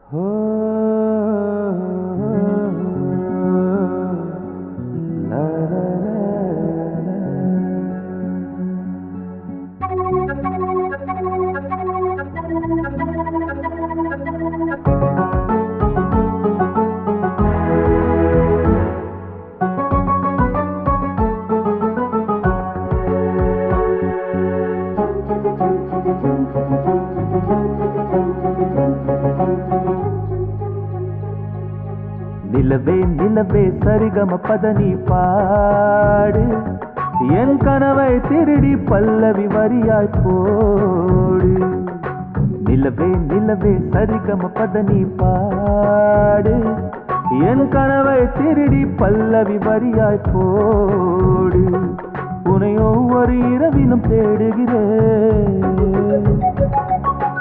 Huh? நிலவே நிலவே சரிகம பதனி பாடு. என் கனவை திருடி பல்லவி வரியாய் போடு. நிலவே நிலவே சரிகம பதனி பாடு. என் கனவை திருடி பல்லவி வரியாய் போடு. உனையோ ஒரு இரவினும் தேடுகிறேன்.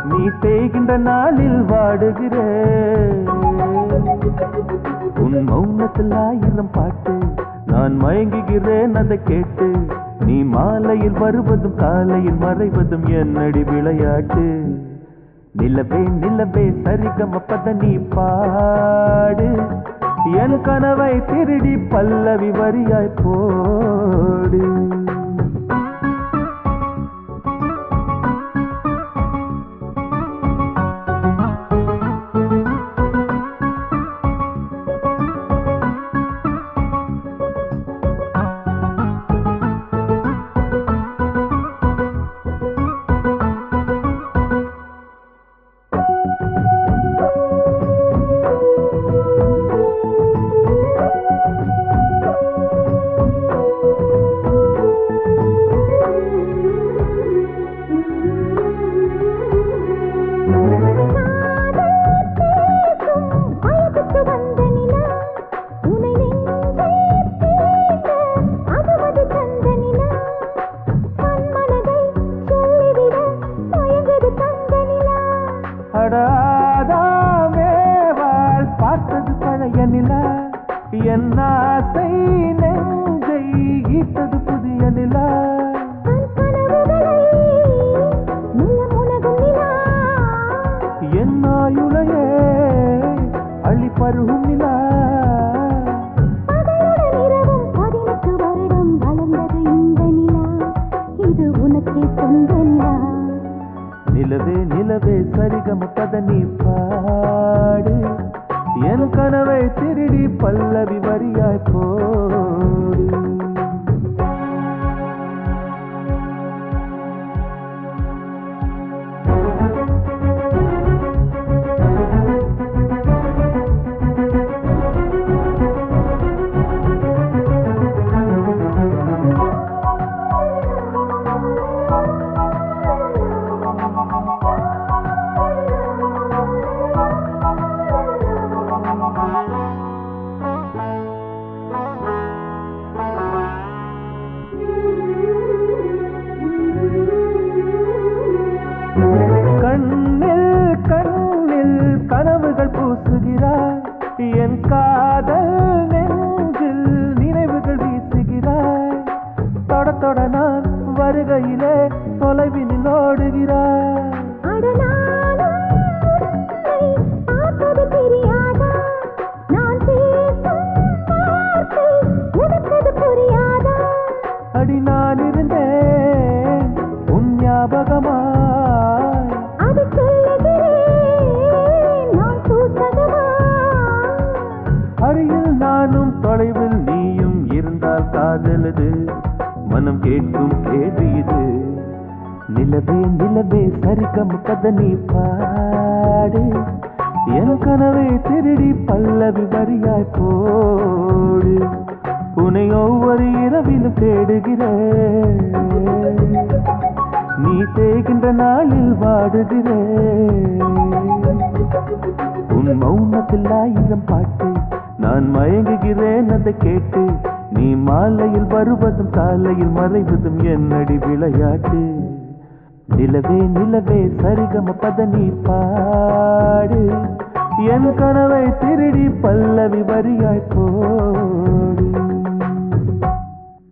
நீ தேய்கின்ற நாளில் வாடுகிறேன் உன் மௌனத்தில் ஆயிரம் பாட்டு நான் மயங்குகிறேன் அதை கேட்டு. நீ மாலையில் வருவதும் காலையில் மறைவதும் என்னடி விளையாட்டு? நிலவே நிலவே சரிகம பத நீ பாடு. என் கனவை திருடி பல்லவி வரியாய் போ. பார்த்தது பழைய நிலா என் ஆசை நெஞ்சை ஈட்டது புதிய நிலா. என் ஆயுளையே அள்ளி பருகும் நிலா. நிலவே நிலவே சரிகம பத நீ கனவை திருடி பல்லவி வரியாய் போ. பூசுகிறாய். என் காதல் நெஞ்சில் நினைவுகள் வீசுகிறாய். தொட தொட நான் வருகையிலே தொலைவினில் ஓடுகிறாய். அடி நான் இருந்தேன் உன் ஞாபகமாய் காதலது மனம் கேட்கும் கேள்வி இது. நிலவே நிலவே சரிகம் கதனி பாடு. என் கனவை திருடி பல்லவி வரியாய் போடு. உன்னை ஒவ்வொரு இரவிலும் தேடுகிறேன். நீ தேகின்ற நாளில் வாடுகிறேன். உன் மௌனத்தில் ஆயிரம் பாட்டு நான் மயங்குகிறேன் அதை கேட்டு நீ மாலையில் வருவதும் காலையில் மறைவதும் என்னடி விளையாட்டு? நிலவே நிலவே சரிகம பத நீ பாடு. என் கனவை திருடி பல்லவி வரியாய் போடு.